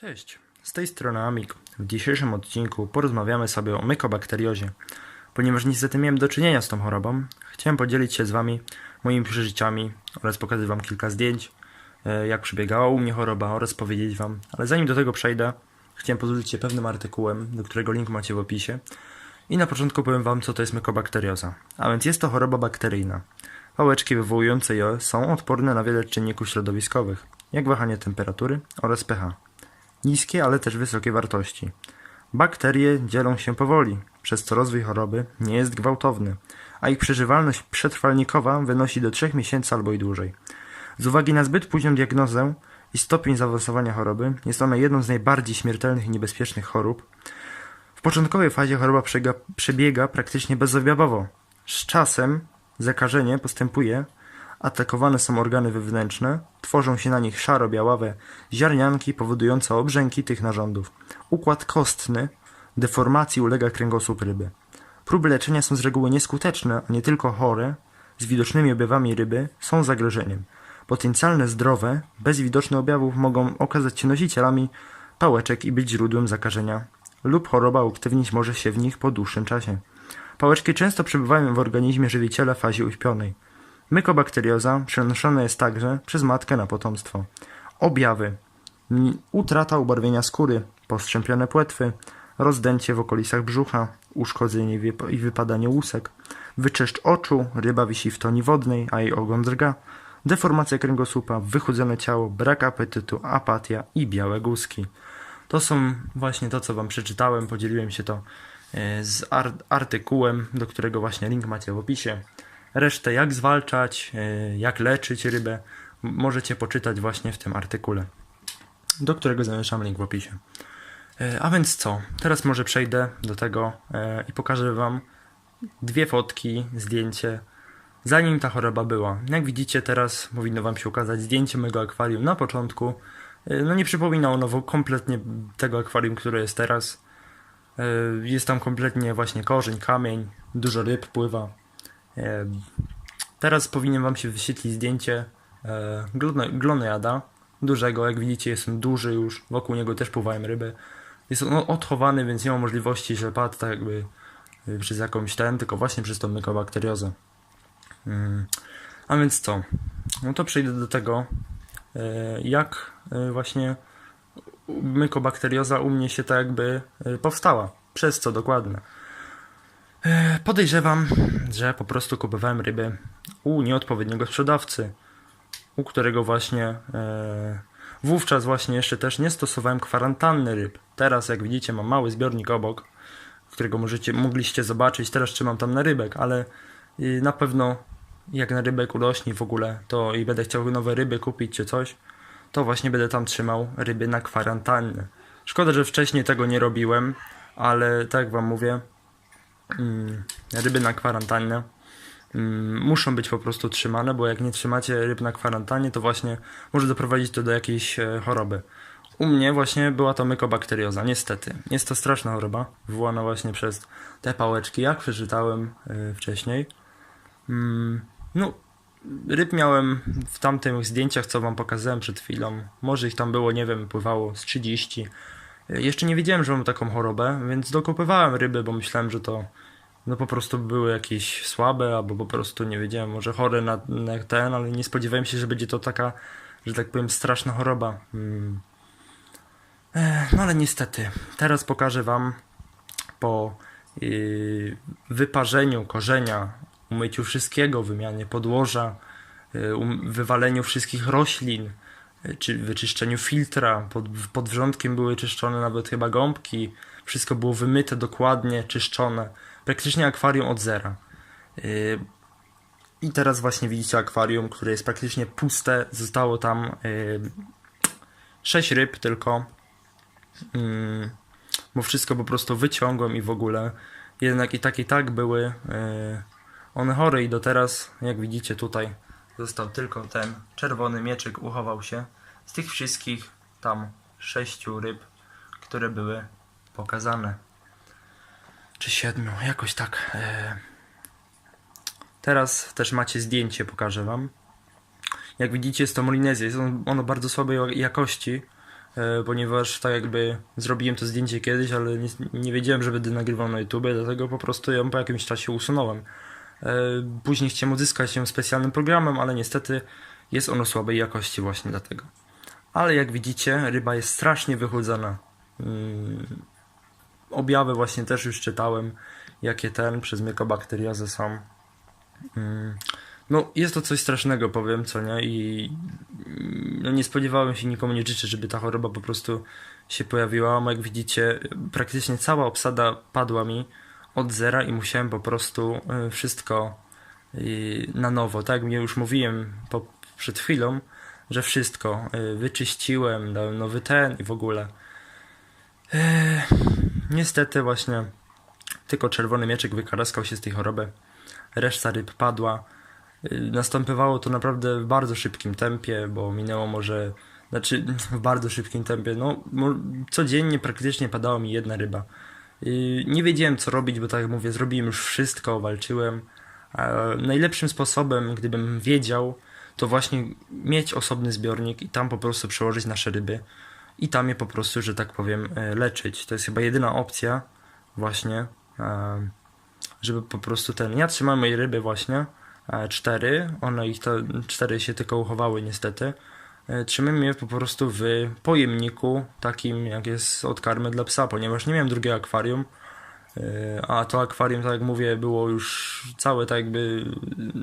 Cześć, z tej strony Amik. W dzisiejszym odcinku porozmawiamy sobie o mykobakteriozie. Ponieważ niestety miałem do czynienia z tą chorobą, chciałem podzielić się z Wami moimi przeżyciami oraz pokazać Wam kilka zdjęć, e, jak przebiegała u mnie choroba oraz powiedzieć Wam. Ale zanim do tego przejdę, chciałem podzielić się pewnym artykułem, do którego link macie w opisie. I na początku powiem Wam, co to jest mykobakterioza. A więc jest to choroba bakteryjna. Pałeczki wywołujące ją są odporne na wiele czynników środowiskowych, jak wahanie temperatury oraz pH niskie, ale też wysokie wartości. Bakterie dzielą się powoli, przez co rozwój choroby nie jest gwałtowny, a ich przeżywalność przetrwalnikowa wynosi do 3 miesięcy albo i dłużej. Z uwagi na zbyt późną diagnozę i stopień zaawansowania choroby, jest ona jedną z najbardziej śmiertelnych i niebezpiecznych chorób. W początkowej fazie choroba przebiega praktycznie bezobjawowo. Z czasem zakażenie postępuje, Atakowane są organy wewnętrzne, tworzą się na nich szaro-białawe ziarnianki powodujące obrzęki tych narządów. Układ kostny deformacji ulega kręgosłup ryby. Próby leczenia są z reguły nieskuteczne, a nie tylko chore, z widocznymi objawami ryby są zagrożeniem. Potencjalne zdrowe, bez widocznych objawów mogą okazać się nosicielami pałeczek i być źródłem zakażenia, lub choroba uaktywnić może się w nich po dłuższym czasie. Pałeczki często przebywają w organizmie żywiciela w fazie uśpionej. Mykobakterioza przenoszona jest także przez matkę na potomstwo. Objawy: utrata ubarwienia skóry, postrzępione płetwy, rozdęcie w okolicach brzucha, uszkodzenie i wypadanie łusek, wyczyszcz oczu, ryba wisi w toni wodnej, a jej ogon drga, deformacja kręgosłupa, wychudzone ciało, brak apetytu, apatia i białe guzki. To są właśnie to, co Wam przeczytałem. Podzieliłem się to e, z artykułem, do którego właśnie link macie w opisie. Resztę jak zwalczać, e, jak leczyć rybę możecie poczytać właśnie w tym artykule, do którego zamieszczam link w opisie. E, a więc co? Teraz może przejdę do tego e, i pokażę Wam dwie fotki, zdjęcie, zanim ta choroba była. Jak widzicie teraz powinno Wam się ukazać zdjęcie mojego akwarium na początku. No nie przypomina ono kompletnie tego akwarium, które jest teraz. Jest tam kompletnie właśnie korzeń, kamień, dużo ryb pływa. Teraz powinien Wam się wyświetlić zdjęcie e, glonojada, dużego, jak widzicie jest on duży już, wokół niego też pływają ryby. Jest on odchowany, więc nie ma możliwości, że padł tak jakby e, przez jakąś ten, tylko właśnie przez tą mykobakteriozę. A więc co? No to przejdę do tego, e, jak właśnie mykobakterioza u mnie się tak jakby powstała. Przez co dokładnie. E, podejrzewam, że po prostu kupowałem ryby u nieodpowiedniego sprzedawcy, u którego właśnie e, wówczas właśnie jeszcze też nie stosowałem kwarantanny ryb. Teraz, jak widzicie, mam mały zbiornik obok, którego możecie, mogliście zobaczyć. Teraz trzymam tam na rybek, ale y, na pewno jak na rybek urośnie w ogóle, to i będę chciał nowe ryby kupić czy coś, to właśnie będę tam trzymał ryby na kwarantannę. Szkoda, że wcześniej tego nie robiłem, ale tak wam mówię, ryby na kwarantannę mm, muszą być po prostu trzymane, bo jak nie trzymacie ryb na kwarantannie, to właśnie może doprowadzić to do jakiejś e, choroby. U mnie właśnie była to mykobakterioza, niestety. Jest to straszna choroba, wywołana właśnie przez te pałeczki, jak przeczytałem yy, wcześniej. Mm, no, ryb miałem w tamtych zdjęciach, co wam pokazałem przed chwilą. Może ich tam było, nie wiem, pływało z 30. Jeszcze nie wiedziałem, że mam taką chorobę, więc dokopywałem ryby, bo myślałem, że to no po prostu były jakieś słabe, albo po prostu nie wiedziałem, może chore na, na ten, ale nie spodziewałem się, że będzie to taka, że tak powiem, straszna choroba. Hmm. No ale niestety, teraz pokażę Wam po yy, wyparzeniu korzenia, umyciu wszystkiego, wymianie podłoża, yy, um, wywaleniu wszystkich roślin, czy wyczyszczeniu filtra, pod, pod wrzątkiem były czyszczone nawet chyba gąbki, wszystko było wymyte dokładnie, czyszczone, praktycznie akwarium od zera. Yy, I teraz właśnie widzicie akwarium, które jest praktycznie puste, zostało tam yy, 6 ryb tylko, yy, bo wszystko po prostu wyciągłem i w ogóle, jednak i tak i tak były yy, one chore i do teraz, jak widzicie tutaj, Został tylko ten czerwony mieczyk, uchował się z tych wszystkich tam sześciu ryb, które były pokazane. Czy siedmiu, jakoś tak. E. Teraz też macie zdjęcie, pokażę wam. Jak widzicie jest to Molinezja, jest ono bardzo słabej jakości. e, ponieważ tak jakby zrobiłem to zdjęcie kiedyś, ale nie, nie wiedziałem, że będę nagrywał na YouTube, dlatego po prostu ją po jakimś czasie usunąłem. E, Później chciałem odzyskać ją specjalnym programem, ale niestety jest ono słabej jakości właśnie dlatego. Ale jak widzicie, ryba jest strasznie wychudzona. Mm, Objawy właśnie też już czytałem, jakie ten przez mykobakteriozę są. Mm, No, jest to coś strasznego, powiem, co nie? I mm, no, nie spodziewałem się, nikomu nie życzę, żeby ta choroba po prostu się pojawiła. No, jak widzicie, praktycznie cała obsada padła mi od zera i musiałem po prostu y, wszystko y, na nowo. Tak mnie już mówiłem po, przed chwilą, że wszystko y, wyczyściłem, dałem nowy ten i w ogóle. Niestety właśnie tylko czerwony mieczek wykaraskał się z tej choroby. Reszta ryb padła. Następowało to naprawdę w bardzo szybkim tempie, bo minęło może, znaczy w bardzo szybkim tempie, no codziennie praktycznie padała mi jedna ryba. Nie wiedziałem co robić, bo tak jak mówię, zrobiłem już wszystko, walczyłem. Najlepszym sposobem, gdybym wiedział, to właśnie mieć osobny zbiornik i tam po prostu przełożyć nasze ryby i tam je po prostu, że tak powiem, e, leczyć. To jest chyba jedyna opcja właśnie, e, żeby po prostu ten... Ja trzymałem moje ryby właśnie, e, cztery, one ich to, cztery się tylko uchowały niestety. E, Trzymałem je po prostu w pojemniku takim jak jest od karmy dla psa, ponieważ nie miałem drugiego akwarium, e, a to akwarium, tak jak mówię, było już całe tak jakby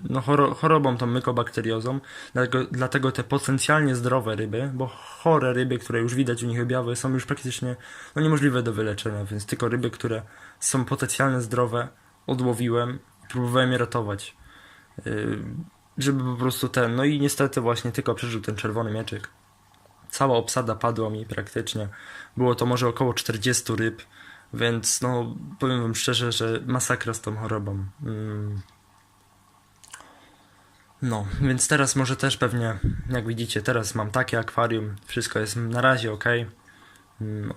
no, choro, chorobą tą mykobakteriozą, dlatego, dlatego te potencjalnie zdrowe ryby, bo chore ryby, które już widać u nich objawy, są już praktycznie no, niemożliwe do wyleczenia, więc tylko ryby, które są potencjalnie zdrowe, odłowiłem próbowałem je ratować. Żeby po prostu ten, no i niestety właśnie tylko przeżył ten czerwony mieczyk. Cała obsada padła mi praktycznie. Było to może około 40 ryb, więc no powiem wam szczerze, że masakra z tą chorobą. Mm. No, więc teraz może też pewnie, jak widzicie, teraz mam takie akwarium, wszystko jest na razie ok,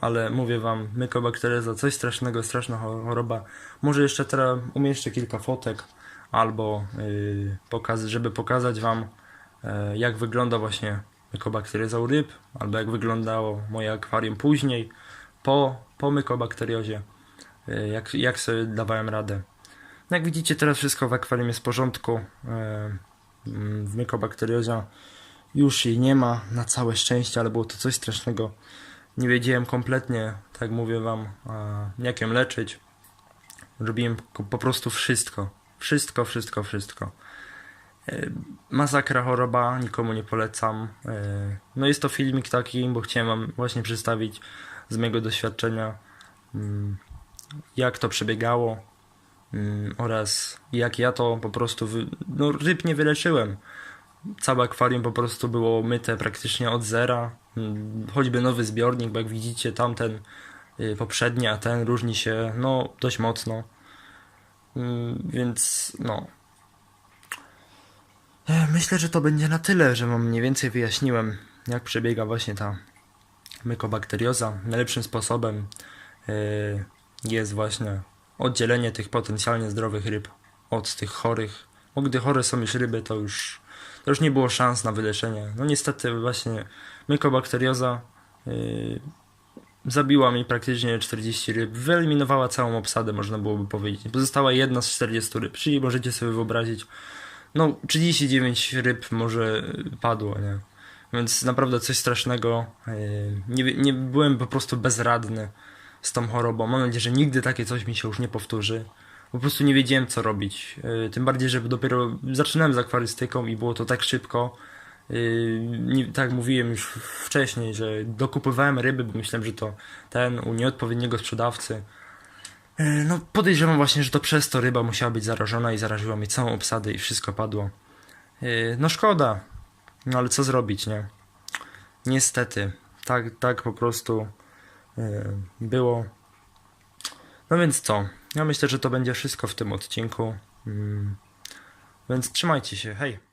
ale mówię wam, mykobakteryza, coś strasznego, straszna cho- choroba. Może jeszcze teraz umieszczę kilka fotek, albo pokaz, żeby pokazać wam, e, jak wygląda właśnie mykobakteryza u ryb, albo jak wyglądało moje akwarium później, po, po mykobakteriozie, e, jak, jak sobie dawałem radę. No jak widzicie, teraz wszystko w akwarium jest w porządku. e, mm, W mykobakteriozie już jej nie ma, na całe szczęście, ale było to coś strasznego. Nie wiedziałem kompletnie, tak mówię wam, jak ją leczyć. Robiłem po prostu wszystko. Wszystko, wszystko, wszystko. E, Masakra choroba, nikomu nie polecam. E, No jest to filmik taki, bo chciałem wam właśnie przedstawić z mojego doświadczenia, mm, jak to przebiegało mm, oraz jak ja to po prostu, no ryb nie wyleczyłem. Całe akwarium po prostu było myte praktycznie od zera. Mm, Choćby nowy zbiornik, bo jak widzicie tamten y, poprzedni, a ten różni się no dość mocno. Mm, Więc no. E, Myślę, że to będzie na tyle, że wam mniej więcej wyjaśniłem, jak przebiega właśnie ta mykobakterioza. Najlepszym sposobem e, jest właśnie oddzielenie tych potencjalnie zdrowych ryb od tych chorych. Bo gdy chore są już ryby, to już, to już nie było szans na wyleczenie. No niestety właśnie mykobakterioza yy, zabiła mi praktycznie 40 ryb, wyeliminowała całą obsadę, można byłoby powiedzieć. Pozostała jedna z 40 ryb, czyli możecie sobie wyobrazić, no 39 ryb może padło, nie? Więc naprawdę coś strasznego. Yy, Nie, nie byłem po prostu bezradny z tą chorobą. Mam nadzieję, że nigdy takie coś mi się już nie powtórzy. Po prostu nie wiedziałem co robić. Yy, Tym bardziej, że dopiero zaczynałem z akwarystyką i było to tak szybko. Yy, tak mówiłem już wcześniej, że dokupywałem ryby, bo myślałem, że to ten u nieodpowiedniego sprzedawcy. Yy, No podejrzewam właśnie, że to przez to ryba musiała być zarażona i zaraziła mi całą obsadę i wszystko padło. Yy, No szkoda, no ale co zrobić, nie? Niestety, tak, tak po prostu było. No więc co? Ja myślę, że to będzie wszystko w tym odcinku. Mm. Więc trzymajcie się, hej!